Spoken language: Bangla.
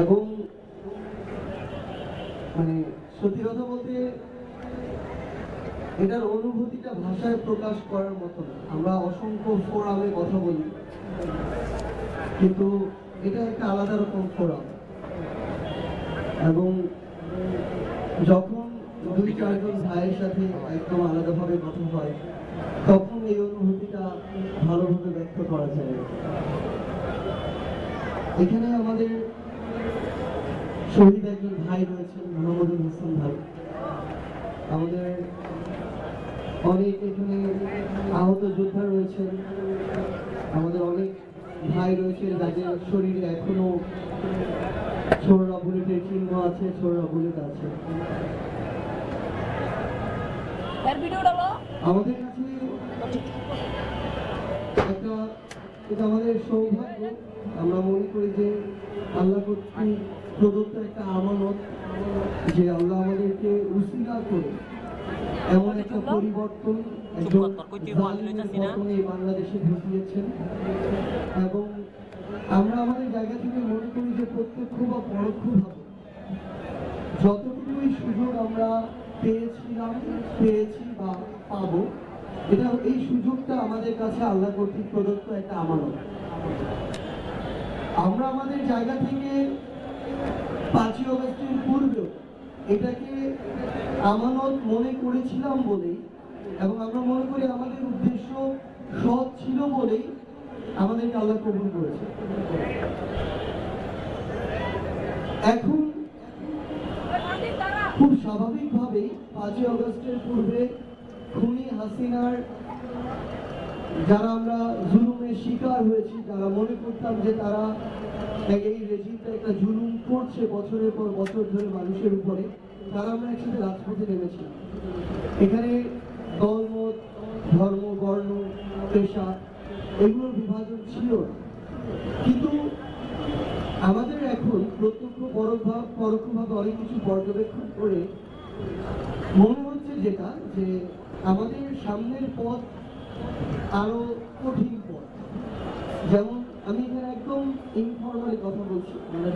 এবং মানে সত্যি কথা বলতে, এটার অনুভূতিটা ভাষায় প্রকাশ করার মতো না। আমরা অসংখ্য ফোরামে কথা বলি, কিন্তু এটা একটা আলাদা রকম ফোরাম। এবং যখন দুই, চারজন ভাইয়ের সাথে একদম আলাদাভাবে কথা হয়, তখন এই অনুভূতিটা ভালোভাবে ব্যক্ত করা যায়। এখানে আমাদের শহীদ একজন ভাই রয়েছেন মোহাম্মদুল হাসান ভাই। আমাদের অনেক এখানে আহত যোদ্ধা রয়েছেন আমাদের অনেক ভাই রয়েছে যাদের শরীরে এখনও ছোড়া বুলেটের চিহ্ন আছে ছোড়া বুলেট আছে। আমাদের কাছে এটা আমাদের সৌভাগ্য। আমরা মনে করি যে আল্লাহ কর্তৃক প্রদত্ত একটা আমানত যে আল্লাহ আমাদেরকে উসিলা করে এমন একটা পরিবর্তন একজন এই বাংলাদেশে ঢুকিয়েছেন এবং আমরা আমাদের জায়গা থেকে মনে করি যে প্রত্যক্ষ বা পরোক্ষভাবে যতটুকুই সুযোগ আমরা পেয়েছিলাম পেয়েছি বা পাবো এটা এই সুযোগটা আমাদের কাছে আল্লাহ কর্তৃক প্রদত্ত একটা আমানত। আমরা আমাদের জায়গা থেকে পাঁচই অগস্টের পূর্বেও এটাকে আমানত মনে করেছিলাম বলেই এবং আমরা মনে করি আমাদের উদ্দেশ্য সৎ ছিল বলেই আমাদেরকে আল্লাহ কবুল করেছে। এখন খুব স্বাভাবিকভাবেই পাঁচই অগস্টের পূর্বে খুনি হাসিনার যারা আমরা জুলুমের শিকার হয়েছি, যারা মনে করতাম যে তারা এই রেজিমটা একটা জুলুম করছে বছরের পর বছর ধরে মানুষের উপরে, তারা আমরা একসাথে রাজপথে নেমেছি এখানে দলমত, ধর্ম, বর্ণ পেশা এগুলোর বিভাজন ছিল কিন্তু আমাদের এখন প্রত্যক্ষ পরোক্ষভাবে পরোক্ষভাবে অনেক কিছু পর্যবেক্ষণ করে মনে হচ্ছে যেটা, যে আমাদের সামনের পথ আরও কঠিন পথ। যেমন আমি এখানে একদম ইনফর্মালি কথা বলছি মানে